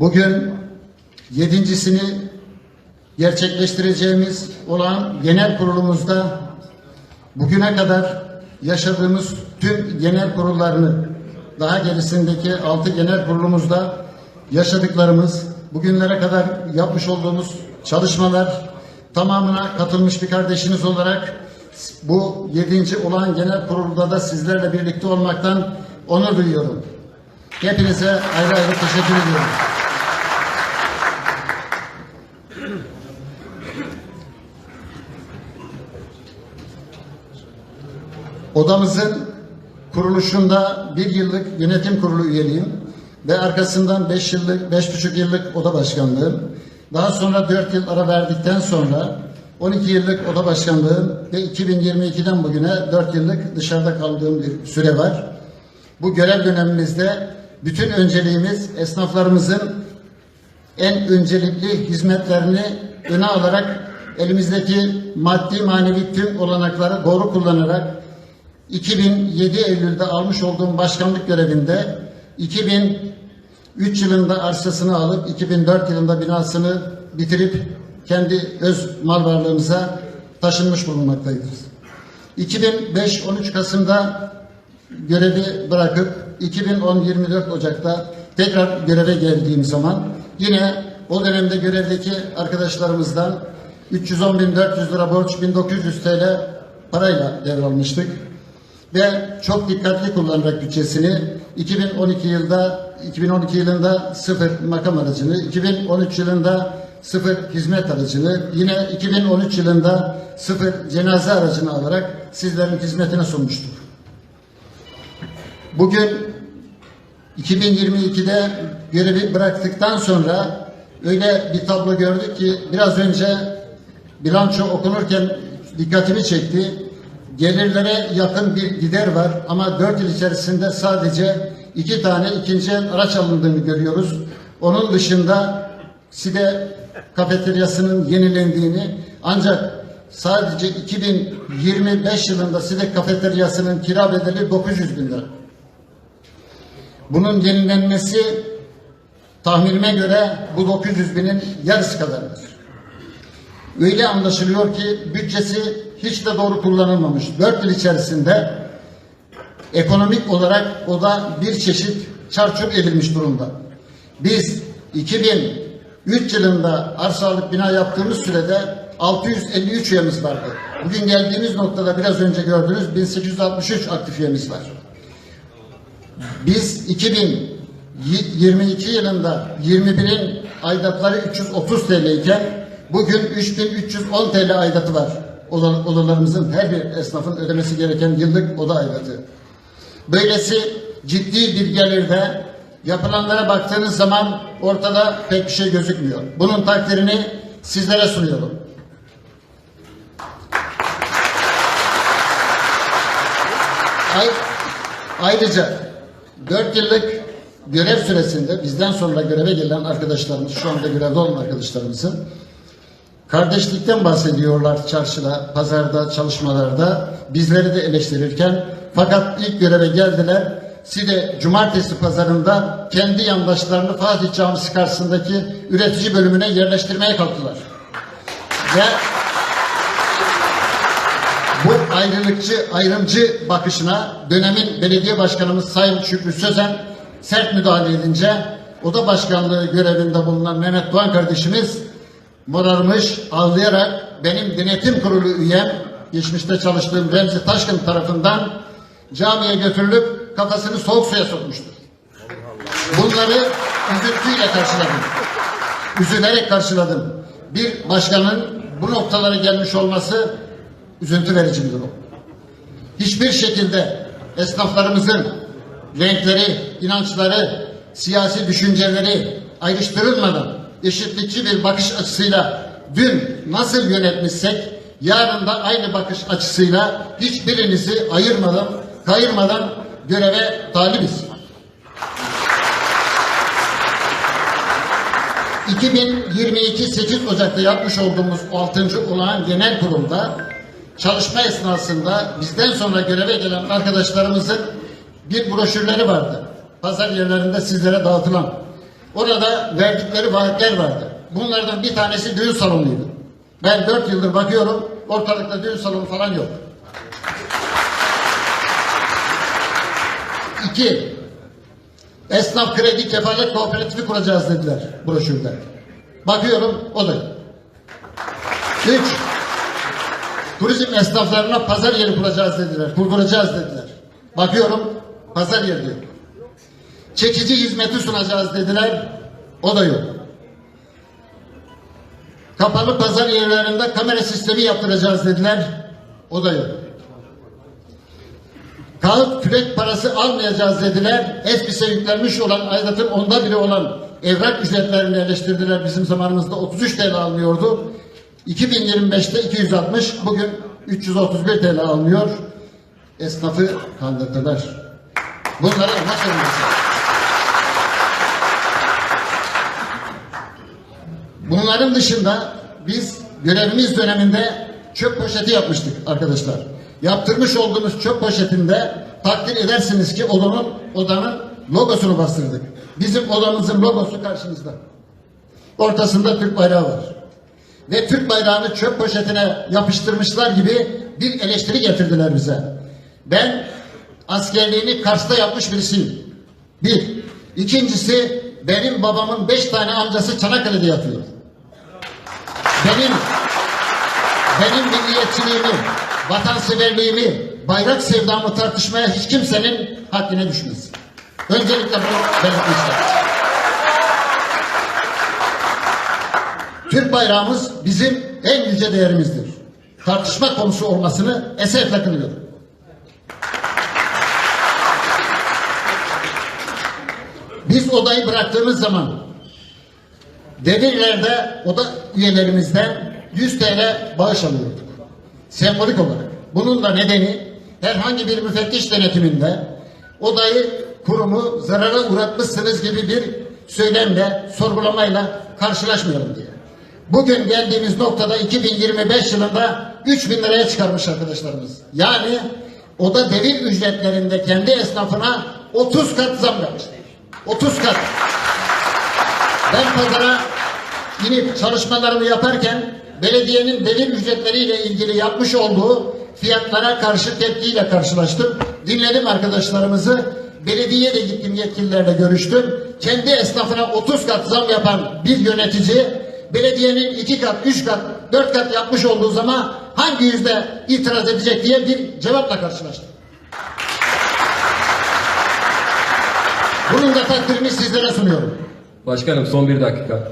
Bugün yedincisini gerçekleştireceğimiz olan genel kurulumuzda bugüne kadar yaşadığımız tüm genel kurullarını daha gerisindeki altı genel kurulumuzda yaşadıklarımız, bugünlere kadar yapmış olduğumuz çalışmalar tamamına katılmış bir kardeşiniz olarak bu yedinci olan genel kurulda da sizlerle birlikte olmaktan onur duyuyorum. Hepinize ayrı ayrı teşekkür ediyorum. Odamızın kuruluşunda bir yıllık yönetim kurulu üyeliğim ve arkasından beş yıllık, beş buçuk yıllık oda başkanlığım. Daha sonra dört yıl ara verdikten sonra 12 yıllık oda başkanlığım ve 2022'den bugüne dört yıllık dışarıda kaldığım bir süre var. Bu görev dönemimizde bütün önceliğimiz esnaflarımızın en öncelikli hizmetlerini öne alarak elimizdeki maddi manevi tüm olanakları doğru kullanarak 2007 Eylül'de almış olduğum başkanlık görevinde 2003 yılında arsasını alıp 2004 yılında binasını bitirip kendi öz mal varlığımıza taşınmış bulunmaktayız. 2005-13 Kasım'da görevi bırakıp 2010-24 Ocak'ta tekrar göreve geldiğim zaman yine o dönemde görevdeki arkadaşlarımızdan 310.400 lira borç 1900 TL parayla devralmıştık ve çok dikkatli kullanarak bütçesini 2012 yılda 2012 yılında sıfır makam aracını, 2013 yılında sıfır hizmet aracını, yine 2013 yılında sıfır cenaze aracını alarak sizlerin hizmetine sunmuştuk. Bugün 2022'de görevi bıraktıktan sonra öyle bir tablo gördük ki biraz önce bilanço okunurken dikkatimi çekti. Gelirlere yakın bir gider var ama dört yıl içerisinde sadece iki tane ikinci el araç alındığını görüyoruz. Onun dışında SİDE kafeteryasının yenilendiğini ancak sadece 2025 yılında SİDE kafeteryasının kira bedeli 900 bin lira. Bunun yenilenmesi tahminime göre bu 900 binin yarısı kadardır. Öyle anlaşılıyor ki bütçesi hiç de doğru kullanılmamış. Dört yıl içerisinde ekonomik olarak o da bir çeşit çarçur edilmiş durumda. Biz 2003 yılında arsalık bina yaptığımız sürede 653 üyemiz vardı. Bugün geldiğimiz noktada biraz önce gördüğünüz 1863 aktif üyemiz var. Biz 2022 yılında 21'in aidatları 330 TL iken bugün 3310 TL aidatı var. Oda- Odalarımızın her bir esnafın ödemesi gereken yıllık oda aidatı. Böylesi ciddi bir gelirde yapılanlara baktığınız zaman ortada pek bir şey gözükmüyor. Bunun takdirini sizlere sunuyorum. Ay, ayrıca 4 yıllık görev süresinde bizden sonra göreve gelen arkadaşlarımız, şu anda görevde olan arkadaşlarımızın kardeşlikten bahsediyorlar çarşıda, pazarda, çalışmalarda. Bizleri de eleştirirken fakat ilk göreve geldiler. Side cumartesi pazarında kendi yandaşlarını Fatih Camisi karşısındaki üretici bölümüne yerleştirmeye kalktılar. Ve bu ayrılıkçı, ayrımcı bakışına dönemin belediye başkanımız Sayın Şükrü Sözen sert müdahale edince oda başkanlığı görevinde bulunan Mehmet Doğan kardeşimiz morarmış, ağlayarak benim denetim kurulu üyem, geçmişte çalıştığım Remzi Taşkın tarafından camiye götürülüp kafasını soğuk suya sokmuştur. Bunları üzüntüyle karşıladım. Üzülerek karşıladım. Bir başkanın bu noktalara gelmiş olması üzüntü verici bir durum. Hiçbir şekilde esnaflarımızın renkleri, inançları, siyasi düşünceleri ayrıştırılmadan eşitlikçi bir bakış açısıyla dün nasıl yönetmişsek yarın da aynı bakış açısıyla hiçbirinizi ayırmadan, kayırmadan göreve talibiz. 2022 8 Ocak'ta yapmış olduğumuz 6. olağan genel kurulda çalışma esnasında bizden sonra göreve gelen arkadaşlarımızın bir broşürleri vardı. Pazar yerlerinde sizlere dağıtılan. Orada verdikleri vaatler vardı. Bunlardan bir tanesi düğün salonuydu. Ben dört yıldır bakıyorum ortalıkta düğün salonu falan yok. İki, esnaf kredi kefalet kooperatifi kuracağız dediler broşürde. Bakıyorum o da. Üç, turizm esnaflarına pazar yeri kuracağız dediler, kurduracağız dediler. Bakıyorum pazar yeri diyor. Çekici hizmeti sunacağız dediler, o da yok. Kapalı pazar yerlerinde kamera sistemi yaptıracağız dediler, o da yok. Kağıt kürek parası almayacağız dediler. Eskise yüklenmiş olan aidatın onda biri olan evrak ücretlerini eleştirdiler. Bizim zamanımızda 33 TL alınıyordu. 2025'te 260, bugün 331 TL alınıyor. Esnafı kandırdılar. Bunları nasıl olmasın? Bunların dışında biz görevimiz döneminde çöp poşeti yapmıştık arkadaşlar. Yaptırmış olduğumuz çöp poşetinde takdir edersiniz ki odanın, odanın logosunu bastırdık. Bizim odamızın logosu karşımızda. Ortasında Türk bayrağı var. Ve Türk bayrağını çöp poşetine yapıştırmışlar gibi bir eleştiri getirdiler bize. Ben askerliğini Kars'ta yapmış birisiyim. Bir. İkincisi benim babamın beş tane amcası Çanakkale'de yatıyor. Benim benim milliyetçiliğimi, vatanseverliğimi, bayrak sevdamı tartışmaya hiç kimsenin haddine düşmez. Öncelikle bunu belirtmek isterim. Türk bayrağımız bizim en yüce değerimizdir. Tartışma konusu olmasını esefle kınıyorum. Biz odayı bıraktığımız zaman devirlerde oda üyelerimizden 100 TL bağış alıyorduk. Sembolik olarak. Bunun da nedeni herhangi bir müfettiş denetiminde odayı kurumu zarara uğratmışsınız gibi bir söylemle, sorgulamayla karşılaşmayalım diye. Bugün geldiğimiz noktada 2025 yılında 3 bin liraya çıkarmış arkadaşlarımız. Yani oda devir ücretlerinde kendi esnafına 30 kat zam yapmışlar. 30 kat. Ben pazara inip çalışmalarımı yaparken belediyenin devir ücretleriyle ilgili yapmış olduğu fiyatlara karşı tepkiyle karşılaştım. Dinledim arkadaşlarımızı. Belediyeye de gittim yetkililerle görüştüm. Kendi esnafına 30 kat zam yapan bir yönetici belediyenin 2 kat, 3 kat, 4 kat yapmış olduğu zaman hangi yüzde itiraz edecek diye bir cevapla karşılaştım. Bunun da takdirini sizlere sunuyorum. Başkanım son bir dakika.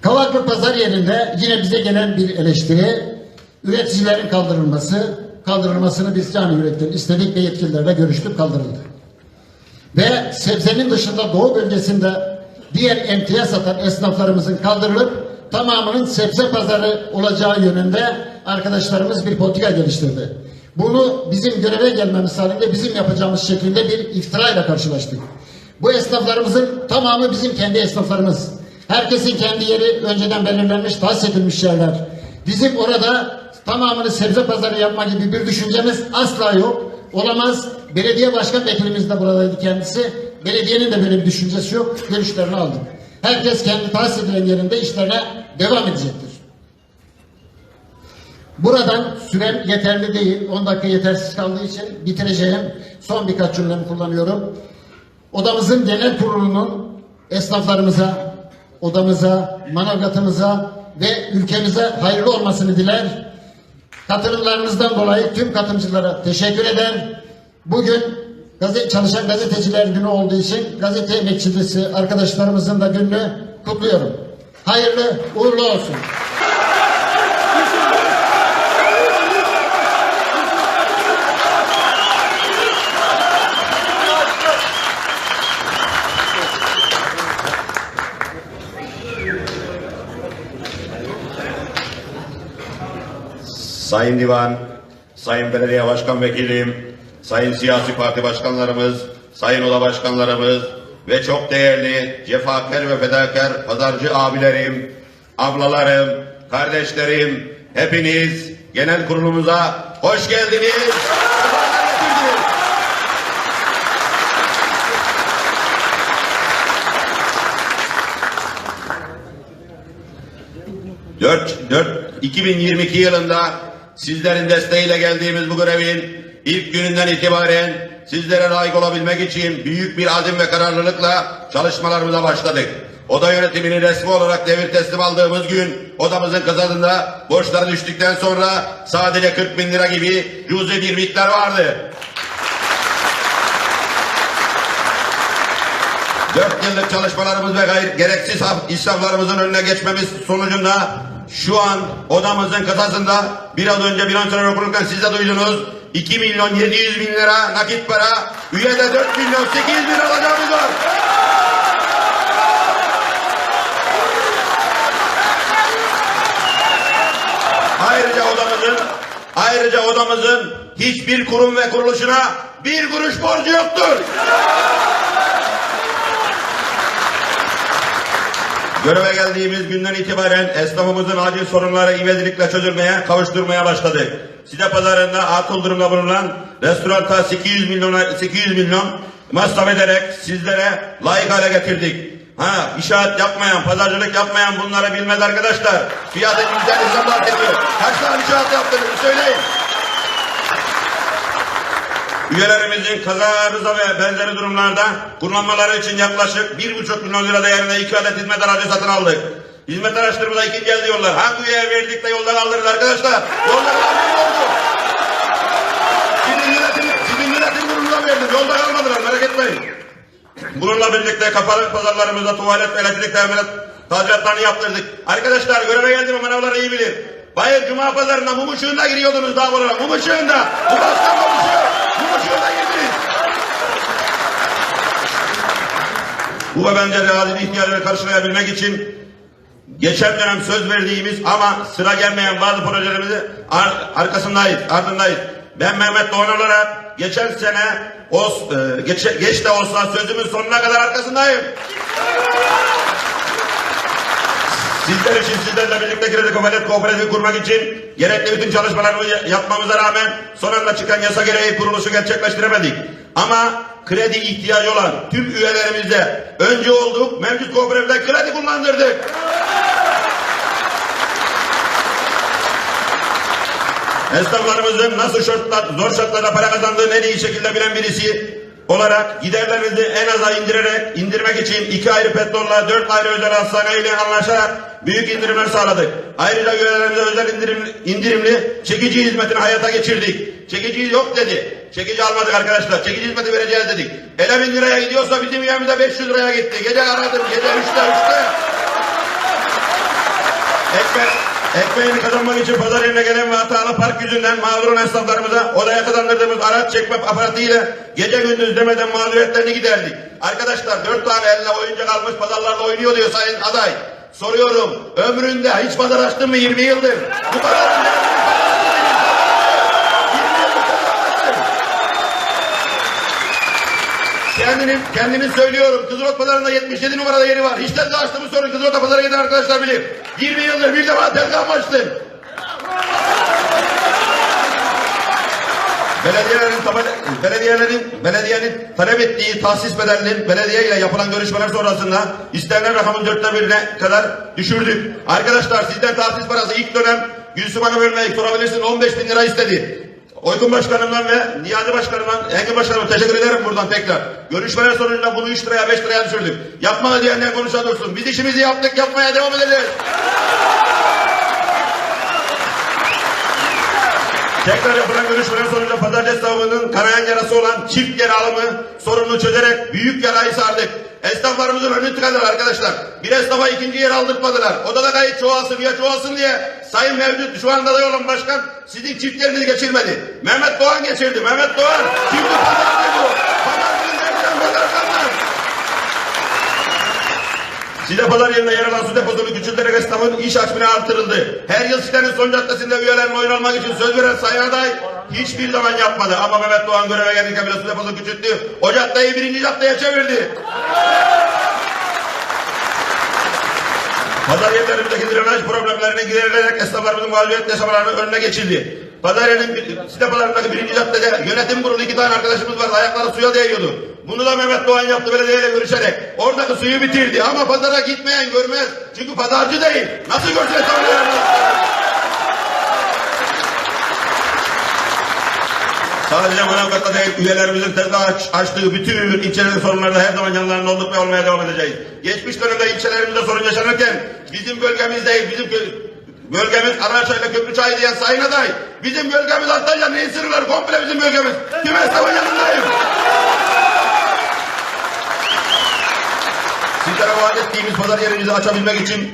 Kavaklı pazar yerinde yine bize gelen bir eleştiri, üreticilerin kaldırılması, kaldırılmasını biz canı yürekten istedik ve yetkililerle görüştük, kaldırıldı. Ve sebzenin dışında Doğu bölgesinde diğer emtia satan esnaflarımızın kaldırılıp tamamının sebze pazarı olacağı yönünde arkadaşlarımız bir politika geliştirdi. Bunu bizim göreve gelmemiz halinde bizim yapacağımız şekilde bir iftirayla karşılaştık. Bu esnaflarımızın tamamı bizim kendi esnaflarımız. Herkesin kendi yeri önceden belirlenmiş, tahsis edilmiş yerler. Bizim orada tamamını sebze pazarı yapma gibi bir düşüncemiz asla yok. Olamaz. Belediye başkan vekilimiz de buradaydı kendisi. Belediyenin de böyle bir düşüncesi yok. Görüşlerini aldık. Herkes kendi tahsis edilen yerinde işlerine devam edecektir. Buradan süren yeterli değil. 10 dakika yetersiz kaldığı için bitireceğim. Son birkaç cümlemi kullanıyorum. Odamızın genel kurulunun esnaflarımıza, odamıza, manavgatımıza ve ülkemize hayırlı olmasını diler. Katılımlarınızdan dolayı tüm katılımcılara teşekkür eder. Bugün gazete, çalışan gazeteciler günü olduğu için gazete emekçisi arkadaşlarımızın da gününü kutluyorum. Hayırlı uğurlu olsun. Sayın Divan, Sayın Belediye Başkan Vekilim, Sayın Siyasi Parti Başkanlarımız, Sayın Oda Başkanlarımız ve çok değerli cefakar ve fedakar pazarcı abilerim, ablalarım, kardeşlerim, hepiniz genel kurulumuza hoş geldiniz. Dört, dört, 2022 yılında sizlerin desteğiyle geldiğimiz bu görevin ilk gününden itibaren sizlere layık olabilmek için büyük bir azim ve kararlılıkla çalışmalarımıza başladık. Oda yönetimini resmi olarak devir teslim aldığımız gün odamızın kazanında borçları düştükten sonra sadece 40 bin lira gibi cüzi bir miktar vardı. Dört yıllık çalışmalarımız ve gayr gereksiz israflarımızın önüne geçmemiz sonucunda şu an odamızın kasasında biraz önce bilançolar okunurken siz de duydunuz 2 milyon 700 bin lira nakit para üyede 4 milyon 800 bin alacağımız var. Ayrıca odamızın ayrıca odamızın hiçbir kurum ve kuruluşuna bir kuruş borcu yoktur. Göreve geldiğimiz günden itibaren esnafımızın acil sorunları ivedilikle çözülmeye, kavuşturmaya başladık. Side pazarında atıl durumda bulunan restoranta 800 milyona 800 milyon masraf ederek sizlere layık hale getirdik. Ha, inşaat yapmayan, pazarcılık yapmayan bunları bilmez arkadaşlar. Fiyatı yüzden bahsediyor. Kaç tane inşaat yaptınız söyleyin. Üyelerimizin kaza, rıza ve benzeri durumlarda kullanmaları için yaklaşık bir buçuk milyon lira değerinde iki adet hizmet aracı satın aldık. Hizmet araçlarımıza ikinci el diyorlar. Hangi üyeye verdik de yolda kaldırırız arkadaşlar? Yolda kaldırırız oldu. Sizin yönetim, sizin yönetim kuruluna verdim. Yolda kalmadılar merak etmeyin. Bununla birlikte kapalı pazarlarımızda tuvalet ve elektrik teminat tadilatlarını yaptırdık. Arkadaşlar göreve geldim ama manavları iyi bilir. Bayır Cuma pazarında mum ışığında giriyordunuz daha olarak. Mum ışığında. Bu başkan mum ışığı. Işığında girdiniz. Bu ve benzeri adil ihtiyaçları karşılayabilmek için geçen dönem söz verdiğimiz ama sıra gelmeyen bazı projelerimizi ar- arkasındayız, ardındayız. Ben Mehmet Doğan olarak geçen sene os, e, geç, geç de olsa sözümün sonuna kadar arkasındayım. Sizler için sizlerle birlikte kredi kooperatif kooperatifi kurmak için gerekli bütün çalışmalarımızı ya- yapmamıza rağmen son anda çıkan yasa gereği kuruluşu gerçekleştiremedik. Ama kredi ihtiyacı olan tüm üyelerimizde önce olduk mevcut kooperatifte kredi kullandırdık. Esnaflarımızın nasıl şartlar, zor şartlarda para kazandığını en iyi şekilde bilen birisi olarak giderlerinizi en aza indirerek indirmek için iki ayrı petrolla dört ayrı özel hastane ile anlaşarak büyük indirimler sağladık. Ayrıca üyelerimize özel indirim, indirimli çekici hizmetini hayata geçirdik. Çekici yok dedi. Çekici almadık arkadaşlar. Çekici hizmeti vereceğiz dedik. Ele bin liraya gidiyorsa bizim üyemize 500 liraya gitti. Gece aradım. Gece üçte üçte. Ekmek, ekmeğini kazanmak için pazar yerine gelen ve hatalı park yüzünden mağdurun esnaflarımıza odaya kazandırdığımız araç çekme aparatı ile gece gündüz demeden mağduriyetlerini giderdik. Arkadaşlar dört tane eline oyuncak almış pazarlarda oynuyor diyor sayın aday. Soruyorum ömründe hiç pazar açtın mı 20 yıldır? Bu kadar Kendinim, kendimin söylüyorum. Kızılot Pazarı'nda 77 numarada yeri var. Hiç tezgah açtığımı sorun. Kızılot Pazarı'na giden arkadaşlar bilir. 20 yıldır bir defa tezgah açtın? Belediyelerin, belediyelerin, belediyenin talep ettiği tahsis bedelinin belediye ile yapılan görüşmeler sonrasında istenilen rakamın dörtte birine kadar düşürdük. Arkadaşlar sizden tahsis parası ilk dönem Gülsüm Hanım vermeyi sorabilirsin 15 bin lira istedi. Oygun Başkanımdan ve Niyazi Başkanımdan, Engin Başkanıma teşekkür ederim buradan tekrar. Görüşmeler sonucunda bunu 3 liraya 5 liraya düşürdük. Yapma diyenler konuşa dursun. Biz işimizi yaptık, yapmaya devam edeceğiz. Tekrar yapılan görüşmeler sonucunda pazarcı esnafının kanayan yarası olan çift yer alımı sorununu çözerek büyük yarayı sardık. Esnaflarımızın önünü tıkadılar arkadaşlar. Bir esnafa ikinci yer aldırtmadılar. Odada kayıt çoğalsın ya çoğalsın diye. Sayın mevcut şu anda da olan başkan sizin çift yerinizi geçirmedi. Mehmet Doğan geçirdi. Mehmet Doğan şimdi pazarcı bu. Side pazar yerine yer alan su deposunu küçülterek esnafın iş hacmine artırıldı. Her yıl sitenin son caddesinde üyelerin oyun almak için söz veren Sayın Aday hiçbir zaman yapmadı. Ama Mehmet Doğan göreve gelirken bile su deposunu küçülttü. O caddeyi birinci caddeye çevirdi. Pazar yerlerimizdeki drenaj problemlerini giderilerek esnaflarımızın mağduriyet yaşamalarının önüne geçildi. Pazar yerinin site pazarındaki birinci caddede yönetim kurulu iki tane arkadaşımız vardı. Ayakları suya değiyordu. Bunu da Mehmet Doğan yaptı belediyeyle görüşerek. Oradaki suyu bitirdi ama pazara gitmeyen görmez. Çünkü pazarcı değil. Nasıl esnaflarını? Sadece Manavgat'ta değil, üyelerimizin tezgah aç, açtığı bütün ilçelerin sorunlarında her zaman yanlarında olduk ve olmaya devam edeceğiz. Geçmiş dönemde ilçelerimizde sorun yaşanırken bizim bölgemiz değil, bizim bölgemiz Araçay'la Köprüçay diyen sayın aday. Bizim bölgemiz Antalya neyin sınırları komple bizim bölgemiz. Tüm esnafın yanındayım. Sizlere vaat ettiğimiz pazar yerimizi açabilmek için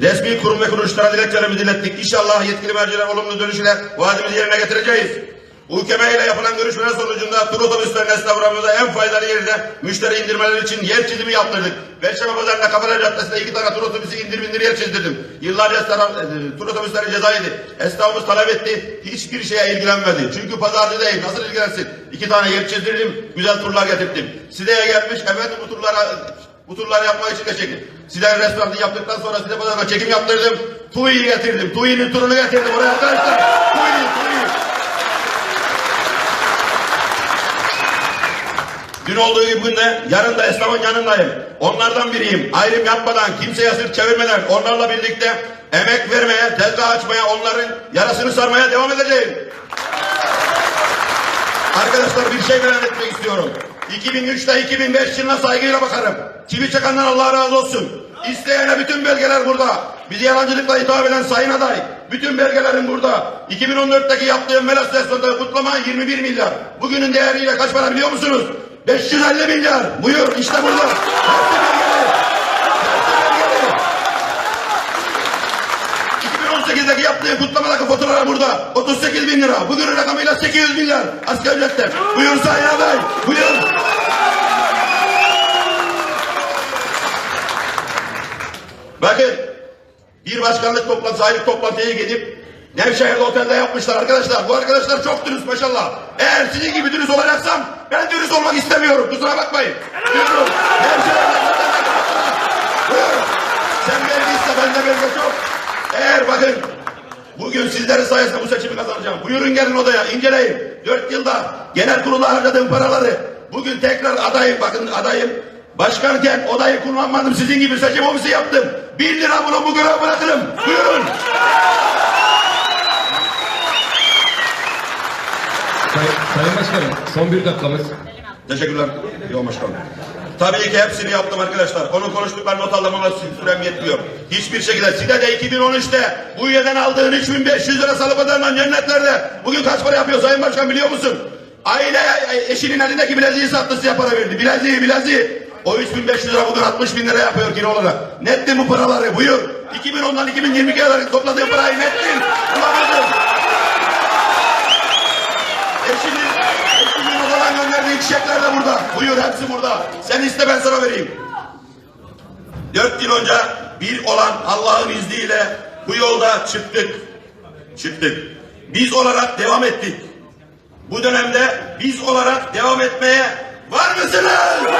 resmi kurum ve kuruluşlara dilekçelerimizi ilettik. İnşallah yetkili merciler olumlu dönüşüyle vaadimizi yerine getireceğiz. UKM ile yapılan görüşmeler sonucunda tur otobüslerinin esnaflarımıza en faydalı yerde müşteri indirmeleri için yer çizimi yaptırdık. Perşembe pazarında Kafalar Caddesi'nde iki tane tur otobüsü indir bindir yer çizdirdim. Yıllarca esnaf, e, tur otobüsleri cezaydı. Esnafımız talep etti. Hiçbir şeye ilgilenmedi. Çünkü pazarcı değil. Nasıl ilgilensin? İki tane yer çizdirdim. Güzel turlar getirdim. Side'ye gelmiş. Efendim bu turlara bu turları yapmak için de çekim. Size restoranı yaptıktan sonra size pazarına çekim yaptırdım. TUI'yi getirdim. TUI'nin turunu getirdim oraya arkadaşlar. TUI, TUI. Dün olduğu gibi bugün de yarın da esnafın yanındayım. Onlardan biriyim. Ayrım yapmadan, kimseye sırt çevirmeden onlarla birlikte emek vermeye, tezgah açmaya, onların yarasını sarmaya devam edeceğim. Arkadaşlar bir şey beyan etmek istiyorum. 2003'te 2005 yılına saygıyla bakarım. Çivi çakandan Allah razı olsun. İsteyene bütün belgeler burada. Bizi yalancılıkla hitap eden sayın aday. Bütün belgelerin burada. 2014'teki yaptığım Melas Restoran'da kutlama 21 milyar. Bugünün değeriyle kaç para biliyor musunuz? 550 milyar. Buyur işte burada. Belgeli. 2018'deki yaptığı kutlamadaki fotoğraflar burada. 38 bin lira. Bugünün rakamıyla 800 milyar. Asgari ücretle. Buyur Sayın Aday. Buyur. Bakın bir başkanlık toplantısı, aylık toplantıya gidip Nevşehir'de otelde yapmışlar arkadaşlar. Bu arkadaşlar çok dürüst maşallah. Eğer sizin gibi dürüst olacaksam ben dürüst olmak istemiyorum. Kusura bakmayın. Buyurun. Nevşehir'de otelde. Sen belgeyse bende belge çok. Eğer bakın bugün sizlerin sayesinde bu seçimi kazanacağım. Buyurun gelin odaya inceleyin. Dört yılda genel kurula harcadığım paraları bugün tekrar adayım bakın adayım. Başkanken odayı kullanmadım sizin gibi seçim ofisi yaptım. Bir lira bunu bu görev bırakırım. Buyurun. Sayın, Sayın Başkanım son bir dakikamız. Teşekkürler. Yok başkanım. Tabii ki hepsini yaptım arkadaşlar. Onu konuştuk ben not aldım ama sürem yetmiyor. Hiçbir şekilde size de 2013'te bu üyeden aldığın 3500 lira salı pazarından cennetlerde bugün kaç para yapıyor Sayın Başkan biliyor musun? Aile eşinin elindeki bileziği sattı size para verdi. Bileziği bileziği. O 3500 lira bugün 60 bin lira yapıyor kilo olarak. Nettin bu paraları buyur. 2010'dan 2022'ye kadar topladığın parayı nettin. Eşinin, eşinin çiçekler de burada. Buyur hepsi burada. Sen iste ben sana vereyim. Dört yıl önce bir olan Allah'ın izniyle bu yolda çıktık. Çıktık. Biz olarak devam ettik. Bu dönemde biz olarak devam etmeye var mısınız?